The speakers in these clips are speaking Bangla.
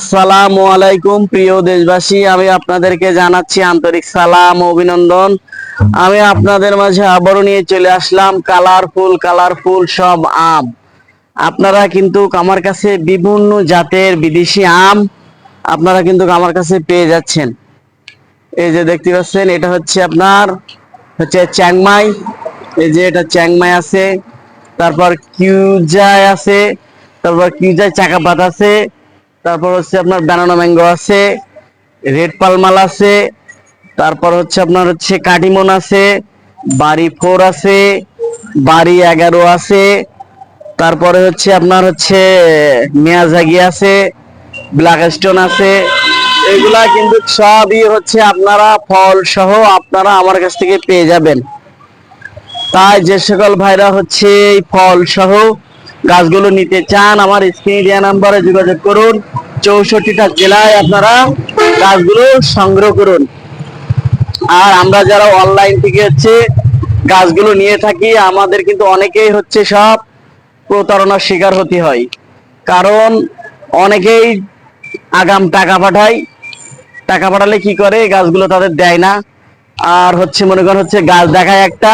আসসালামু আলাইকুম, প্রিয় দেশবাসী। আমি আপনাদেরকে জানাচ্ছি আন্তরিক সালাম, অভিনন্দন। আমি আপনাদের মাঝে আবারও নিয়ে চলে আসলাম কালারফুল কালারফুল সব আম। আপনারা কিন্তু আমার কাছে বিভিন্ন জাতের বিদেশি আম আপনারা কিন্তু আমার কাছে পেয়ে যাচ্ছেন। এই যে দেখতে পাচ্ছেন, এটা হচ্ছে আপনার, হচ্ছে চ্যাংমাই। এই যে এটা চ্যাংমাই আছে, তারপর কিউজাই আছে, তারপর কিউজাই চাকাপাত আছে তারপর হচ্ছে আপনার ব্যানানা ম্যাঙ্গো আছে রেড পালমাল আছে, তারপর হচ্ছে আপনার হচ্ছে কাটিমন আছে, বাড়ি ফোর আছে, বাড়ি এগারো আছে, তারপরে হচ্ছে আপনার হচ্ছে মিয়াজাগি আছে ব্ল্যাক স্টোন আছে, এগুলা কিন্তু সবই হচ্ছে আপনারা ফল সহ আপনারা আমার কাছ থেকে পেয়ে যাবেন। তাই যে সকল ভাইরা হচ্ছে এই ফল সহ গাছগুলো নিতে চান, আমার স্ক্রিনে দেওয়া নাম্বারে যোগাযোগ করুন। চৌষট্টিটা জেলায় আপনারা গাছগুলো সংগ্রহ করুন। আর আমরা যারা অনলাইন থেকে হচ্ছে গাছগুলো নিয়ে থাকি, আমাদের কিন্তু অনেকেই হচ্ছে সব প্রতারণার শিকার হতে হয়। কারণ অনেকেই আগাম টাকা পাঠায়। টাকা পাঠালে কি করে? গাছগুলো তাদের দেয় না। আর হচ্ছে মনে করেন হচ্ছে গাছ দেখায় একটা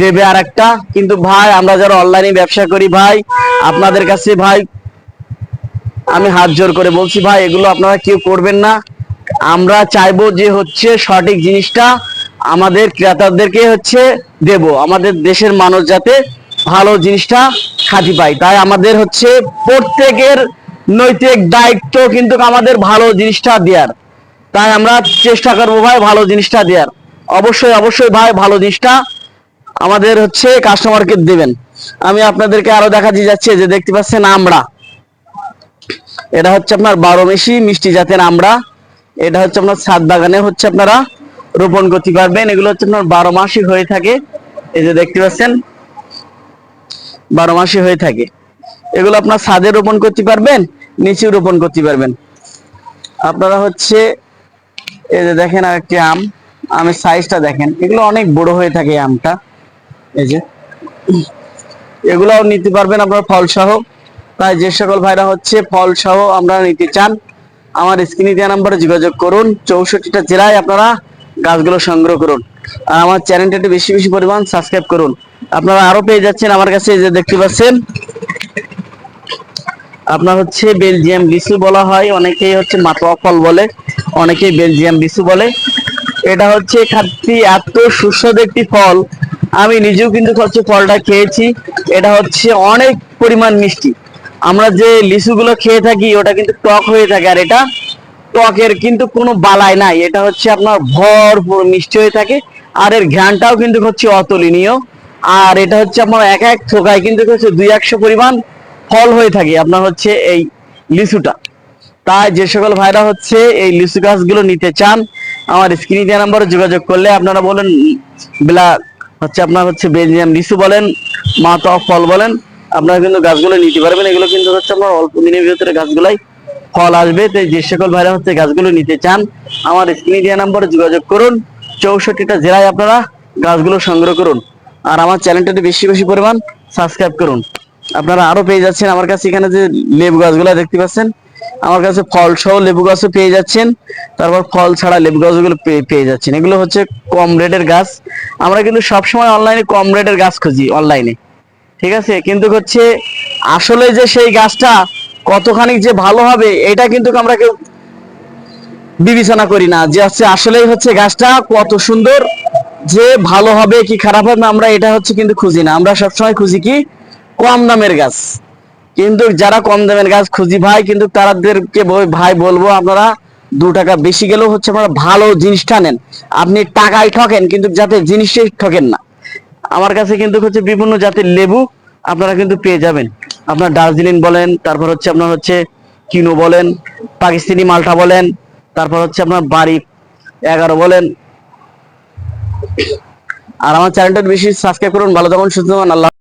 দেবে আর একটা কিন্তু ভাই, আমরা যারা অনলাইনে ব্যবসা করি ভাই, আপনাদের কাছে ভাই, আমি হাত জোর করে বলছি ভাই, এগুলো আপনারা কেউ করবেন না। আমরা চাইব যে হচ্ছে সঠিক জিনিসটা আমাদের ক্রেতাদেরকে হচ্ছে দেব। আমাদের দেশের মানুষ যাতে ভালো জিনিসটা খাতি পায়। তাই আমাদের হচ্ছে প্রত্যেকের নৈতিক দায়িত্ব কিন্তু আমাদের ভালো জিনিসটা দেওয়ার তাই আমরা চেষ্টা করব ভাই, ভালো জিনিসটা দেওয়ার অবশ্যই অবশ্যই ভাই, ভালো জিনিসটা আমাদের হচ্ছে কাস্টমারকে দেবেন। আমি আপনাদেরকে আরও দেখাতে যাচ্ছি যে দেখতে পাচ্ছেন আমরা। এটা হচ্ছে আপনার বারো মেশি মিষ্টি জাতের আমরা। এটা হচ্ছে আপনার ছাদ বাগানে হচ্ছে আপনারা রোপণ করতে পারবেন। এগুলো হচ্ছে আপনার বারো মাসই হয়ে থাকে। এই যে দেখতে পাচ্ছেন, বারো মাসই হয়ে থাকে। এগুলো আপনার ছাদে রোপণ করতে পারবেন নিচেও রোপণ করতে পারবেন। আপনারা হচ্ছে, এই যে দেখেন আর একটি আম। আমের সাইজটা দেখেন। এগুলো অনেক বড় হয়ে থাকে আমটা। এই যে। এগুলাও নিতে পারবেন আপনার ফল সহ তাই যে সকল ভাইরা হচ্ছে ফল সহ আমরা নিতে চান, আমার স্ক্রিনে দেওয়া নাম্বারে যোগাযোগ করুন, চৌষট্টিটা জেলায় আপনারা গাছগুলো সংগ্রহ করুন। আর আমার চ্যানেলটা একটু বেশি বেশি পরিমাণ সাবস্ক্রাইব করুন। আপনারা আরও পেয়ে যাচ্ছেন আমার কাছে যে দেখতে পাচ্ছেন। আপনার হচ্ছে বেলজিয়াম লিচু বলা হয়, অনেকেই হচ্ছে মাতোয়া ফল বলে, অনেকেই বেলজিয়াম লিচু বলে। এটা হচ্ছে খাদ্যি এত সুস্বাদু একটি ফল আমি নিজেও কিন্তু হচ্ছে ফলটা খেয়েছি। এটা হচ্ছে অনেক পরিমাণ মিষ্টি। আমরা যে লিচুগুলো খেয়ে থাকি, ওটা কিন্তু টক হয়ে থাকে, আর এটা টকের কিন্তু কোনো বালাই নাই। এটা হচ্ছে আপনার ভরপুর মিষ্টি হয়ে থাকে, আর এর ঘ্রাণটাও কিন্তু হচ্ছে অতুলনীয়। আর এটা হচ্ছে আপনার এক এক থোকায় কিন্তু হচ্ছে দুই একশো পরিমাণ ফল হয়ে থাকে আপনার হচ্ছে এই লিচুটা। তাই যে সকল ভাইরা হচ্ছে এই লিচু গাছগুলো নিতে চান, আমার স্ক্রিনে দেওয়া নাম্বারে যোগাযোগ করলে আপনারা বলেন, বেলা হচ্ছে আপনার হচ্ছে বেলজিয়াম লিচু বলেন, মাতা ফল বলেন, আপনারা কিন্তু গাছগুলো নিতে পারবেন। এগুলো কিন্তু হচ্ছে আপনার অল্প দিনের ভিতরে গাছগুলাই ফল আসবে। তাই যে সকল ভাইরা হচ্ছে গাছগুলো নিতে চান, আমার স্ক্রিনে দেওয়া নাম্বারে যোগাযোগ করুন। চৌষট্টিটা জেলায় আপনারা গাছগুলো সংগ্রহ করুন। আর আমার চ্যানেলটাতে বেশি বেশি পরিমাণ সাবস্ক্রাইব করুন। আপনারা আরও পেয়ে যাচ্ছেন আমার কাছে এখানে যে লেবু গাছগুলো দেখতে পাচ্ছেন। আমার কাছে ফল সহ লেবু গাছও পেয়ে যাচ্ছেন। তারপর ফল ছাড়া লেবু গাছগুলো পেয়ে যাচ্ছেন। এগুলো হচ্ছে কম রেটের গাছ। আমরা কিন্তু সবসময় অনলাইনে কম রেটের গাছ খুঁজি, অনলাইনে। ঠিক আছে? কিন্তু হচ্ছে আসলে যে সেই গাছটা কতখানি যে ভালো হবে, এটা কিন্তু আমরা কেউ বিবেচনা করি না। যে হচ্ছে আসলেই হচ্ছে গাছটা কত সুন্দর, যে ভালো হবে কি খারাপ হবে, আমরা এটা হচ্ছে কিন্তু খুঁজি না। আমরা সবসময় খুঁজি কি কম দামের গাছ। কিন্তু যারা কম দামের গাছ খুঁজি, ভাই, কিন্তু তাদেরকে ভাই, বলব আপনারা, দু টাকা বেশি গেলেও হচ্ছে আপনারা ভালো জিনিসটা নেন আপনি টাকায় ঠকেন, কিন্তু যাতে জিনিসটাই ঠকেন না। আমার কাছে কিন্তু হচ্ছে বিভিন্ন জাতের লেবু আপনারা কিন্তু পেয়ে যাবেন। আপনার দার্জিলিং বলেন, তারপর হচ্ছে আপনার হচ্ছে কিনো বলেন, পাকিস্তানি মালটা বলেন, তারপর হচ্ছে আপনার বাড়ি এগারো বলেন। আর আমার চ্যানেলটা বেশি সাবস্ক্রাইব করুন, ভালো থাকুন, সুস্থ আল্লাহ